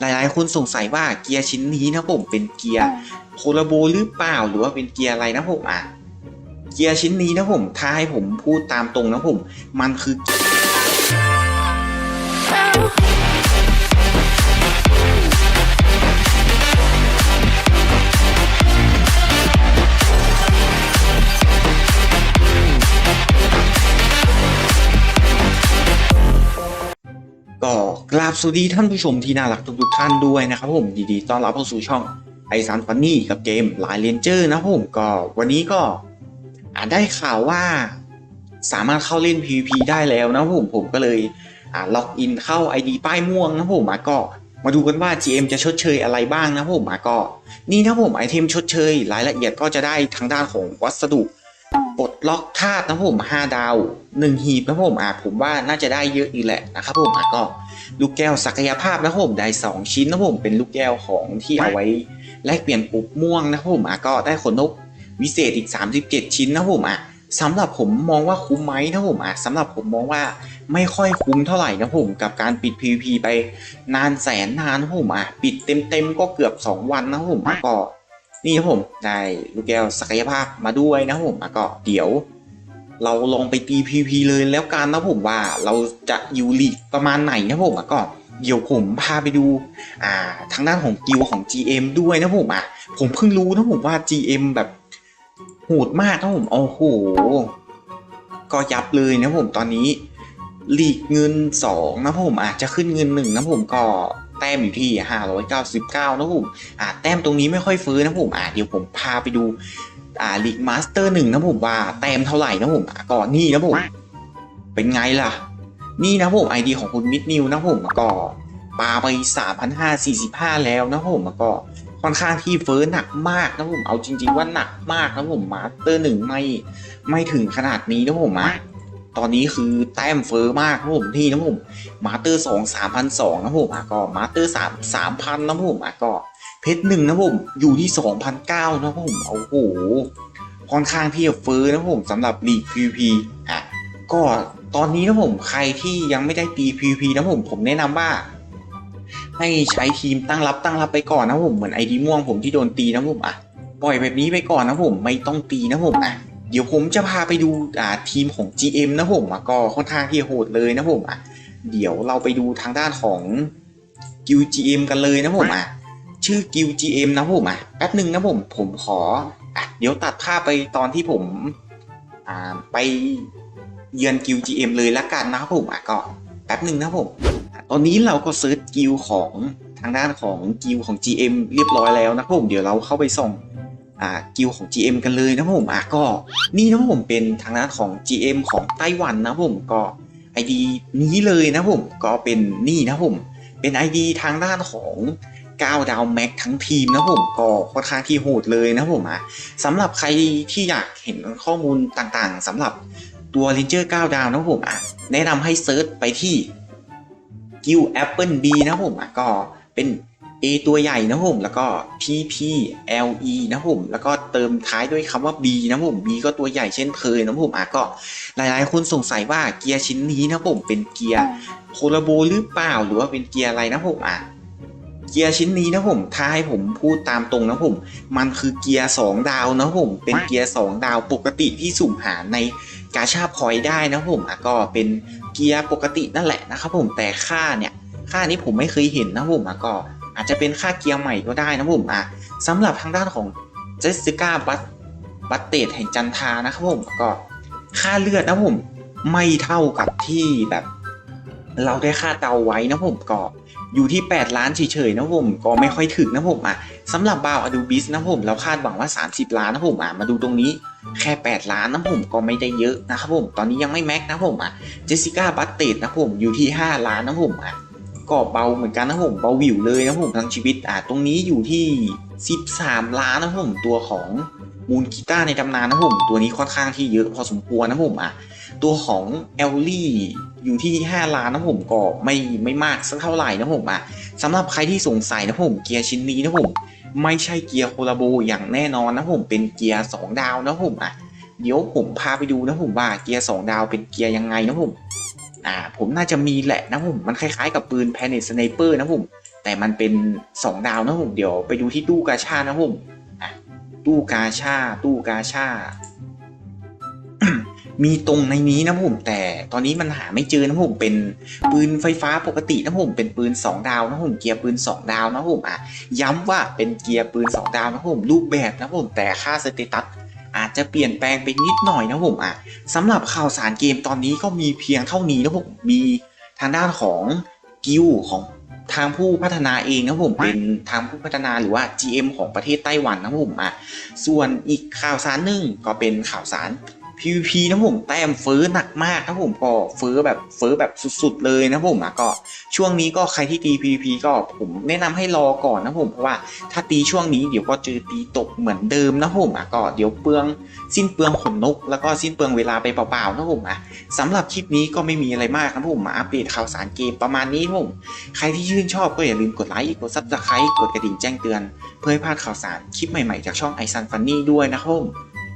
หลายๆ คนสงสัยว่าเกียร์ชิ้นนี้นะผมเป็นเกียร์โคลาโบหรือเปล่าหรือว่าเป็นเกียร์อะไรนะผมอะเกียร์ชิ้นนี้นะผมถ้าให้ผมพูดตามตรงนะผม มันคือก็กราบสวัสดีท่านผู้ชมที่น่ารักทุกๆท่านด้วยนะครับผมยินดีต้อนรับเข้าสู่ช่องไอซันฟันนี่กับเกมลายเลนเจอร์นะผมก็วันนี้ก็อ่าได้ข่าวว่าสามารถเข้าเล่น PVP ได้แล้วนะผมผมก็เลยอ่าล็อกอินเข้า ID ป้ายม่วงนะผมอะก็มาดูกันว่า GM จะชดเชยอะไรบ้างนะผมอะก็ นี่นะผมไอเทมชดเชย รายละเอียดก็จะได้ทางด้านของวัสดุ ปลดล็อกธาตุนะครับผม5ดาว1หีบนะผมอะผมว่าน่าจะได้เยอะอีกแหละนะครับผมอะก็ลูกแก้วศักยภาพนะผมได้2ชิ้นนะผมเป็นลูกแก้วของที่เอาไว้แลกเปลี่ยนปุ๊บม่วงนะผมอะก็ได้ขนนกวิเศษอีก 37 ชิ้นนะผมอะสำหรับผมมองว่าคุ้มไหมนะผมอะสำหรับผมมองว่าไม่ค่อยคุ้มเท่าไหร่นะผมกับการปิด PVP ไปนานแสนนานนะผมอะปิดเต็มๆก็เกือบ 2 วันนะผมอะก็ นี่ครับผมได้ลูกแก้วศักยภาพมาด้วยนะครับผมอะก็เดี๋ยว เราลองไปตี PVP เลยแล้วกันนะผมว่าเราจะอยู่ลีกประมาณไหนนะผมอะก็เดี๋ยวผมพาไปดูอ่าทางด้านของกิลของ GM ด้วยนะผมอะผมเพิ่งรู้นะผมว่า GM แบบโหดมากนะผมโอ้โหก็ยับเลยนะผมตอนนี้ลีกเงิน 2 นะผมอาจจะขึ้นเงิน 1 นะผมก็ แต้มอยู่ที่ 599 นะผมอ่าแต้มตรงนี้ไม่ค่อยฟื้นนะผมอ่าเดี๋ยวผมพาไปดูอ่าลีกมาสเตอร์หนึ่งนะผมว่าแต้มเท่าไหร่นะผมก่อนนี่นะผมเป็นไงล่ะ นี่นะผมไอดีของคุณมิดนิวนะผมก็ปาไป 3,545 แล้วนะผมก็ค่อนข้างที่เฟ้อหนักมากนะผมเอาจริง ๆ ว่าหนักมากนะผมมาสเตอร์หนึ่งไม่ไม่ถึงขนาดนี้นะผมอะ ตอนนี้คือแต้มเฟ้อมากนะผมที่นะผมมาสเตอร์สองสามพันสองนะผมอะก็มาสเตอร์สามสามพันนะผมอะก็เพชรหนึ่งนะผมอยู่ที่สองพันเก้านะผมโอ้โหค่อนข้างที่จะเฟ้อนะผมสำหรับลีก PVP อะก็ตอนนี้นะผมใครที่ยังไม่ได้ตี PVP นะผมผมแนะนำว่าให้ใช้ทีมตั้งรับตั้งรับไปก่อนนะผมเหมือนไอดีม่วงผมที่โดนตีนะผมอะปล่อยแบบนี้ไปก่อนนะผมไม่ต้องตีนะผมอะ เดี๋ยวผมจะพาไปดูอ่าทีมของ GM นะผมอะก็ค่อนข้างที่โหดเลยนะผมอะเดี๋ยวเราไปดูทางด้านของกิล GM กันเลยนะผมอะชื่อกิล GM นะผมอะแป๊บหนึ่งนะผมผมขออะเดี๋ยวตัดภาพไปตอนที่ผมอ่าไปเยือนกิล GM เลยละกันนะครับผมอะก็แป๊บหนึ่งนะผมอะตอนนี้เราก็เซิร์ชกิลของทางด้านของกิลของ GM เรียบร้อยแล้วนะครับผมเดี๋ยวเราเข้าไปส่องอ่า กิลของ GM กันเลยนะผมอะก็นี่นะผมเป็นทางด้านของ GM ของไต้หวันนะผมก็ ID นี้เลยนะผมก็เป็นนี่นะผมเป็น ID ทางด้านของ9ดาวแม็กทั้งทีมนะผมก็ค่อนข้างที่โหดเลยนะผมอะสำหรับใครที่อยากเห็นข้อมูลต่างๆสำหรับตัว Ranger 9 ดาวนะผมอะแนะนำให้เซิร์ชไปที่กิล Apple B นะผมอะก็เป็น A ตัวใหญ่นะผมแล้วก็ P P L E นะผมแล้วก็เติมท้ายด้วยคำว่า B นะผม B ก็ตัวใหญ่เช่นเคยนะผมอะก็หลายๆ คนสงสัยว่าเกียร์ชิ้นนี้นะผมเป็นเกียร์โคลาโบหรือเปล่าหรือว่าเป็นเกียร์อะไรนะผมอะเกียร์ชิ้นนี้นะผมถ้าให้ผมพูดตามตรงนะผม มันคือเกียร์2ดาวนะผม เป็นเกียร์2ดาวปกติที่สุ่มหาในกาชาพอยได้นะผมอะก็เป็นเกียร์ปกตินั่นแหละนะครับผมแต่ค่าเนี่ยค่านี้ผมไม่เคยเห็นนะผมอะก็ อาจจะเป็นค่าเกียร์ใหม่ก็ได้นะผมอะสำหรับทางด้านของเจสสิก้าบัตบัตเตดแห่งจันทานะครับผมก็ค่าเลือดนะผมไม่เท่ากับที่แบบ เราได้ค่าเตาไว้นะผมก็อยู่ที่ 8 ล้านเฉยๆนะผมก็ไม่ค่อยถึงนะผมอะสำหรับบาวอดูบิสนะผมเราคาดหวังว่า 30 ล้านนะผมอะมาดูตรงนี้แค่ 8 ล้านนะผมก็ไม่ได้เยอะนะครับผมตอนนี้ยังไม่แม็กนะผมอะเจสสิก้าบัตเตดนะผมอยู่ที่ 5 ล้านนะผมอะ ก็เบาเหมือนกันนะผมเบาวิวเลยนะผมทั้งชีวิตอ่าตรงนี้อยู่ที่ 13 ล้านนะผมตัวของมูลกีตาร์ในตำนานนะผมตัวนี้ค่อนข้างที่เยอะพอสมควรนะผมอะตัวของเอลลี่อยู่ที่ 5 ล้านนะผมก็ไม่ไม่มากสักเท่าไหร่นะผมอะสำหรับใครที่สงสัยนะผมเกียร์ชิ้นนี้นะผมไม่ใช่เกียร์โคลาโบอย่างแน่นอนนะผมเป็นเกียร์ 2 ดาวนะผมอะเดี๋ยวผมพาไปดูนะผมว่าเกียร์ 2 ดาวเป็นเกียร์ยังไงนะผม อ่าผมน่าจะมีแหละนะผม มันคล้ายๆกับปืน Planet Sniper นะผม แต่มันเป็นสองดาวนะผม เดี๋ยวไปดูที่ตู้กาชานะผมอะตู้กาชา ตู้กาชา มีตรงในนี้นะผม แต่ตอนนี้มันหาไม่เจอนะผม เป็นปืนไฟฟ้าปกตินะผม เป็นปืน 2 ดาวนะผม เกียร์ปืน 2 ดาวนะผมอะย้ำว่าเป็นเกียร์ปืน 2 ดาวนะผม รูปแบบนะผม แต่ค่าสเตตัส จจะเปลี่ยนแปลงไปนิดหน่อยนะผมอะสำหรับข่าวสารเกมตอนนี้ก็มีเพียงเท่านี้นะผมมีทางด้านของกิวของทางผู้พัฒนาเองนะผมเป็นทางผู้พัฒนาหรือว่า GM ของประเทศไต้หวันนะผมอะส่วนอีกข่าวสารหนึ่งก็เป็นข่าวสาร PVP นะผมแต้มเฟ้อหนักมากนะผมก็เฟ้อแบบเฟ้อแบบสุดๆเลยนะผมอะก็ช่วงนี้ก็ใครที่ตี PVP ก็ผมแนะนำให้รอก่อนนะผมเพราะว่าถ้าตีช่วงนี้เดี๋ยวก็เจอตีตกเหมือนเดิมนะผมอะก็เดี๋ยวเปลืองสิ้นเปลืองขนนก แล้วก็สิ้นเปลืองเวลาไปเปล่าๆนะผมอะสำหรับคลิปนี้ก็ไม่มีอะไรมากนะผมมาอัปเดตข่าวสารเกมประมาณนี้ผมใครที่ชื่นชอบก็อย่าลืมกดไลค์กดซับสไครต์กดกระดิ่งแจ้งเตือน เพื่อให้พลาดข่าวสารคลิปใหม่ๆจากช่องไอซันฟันนี่ด้วยนะครับผม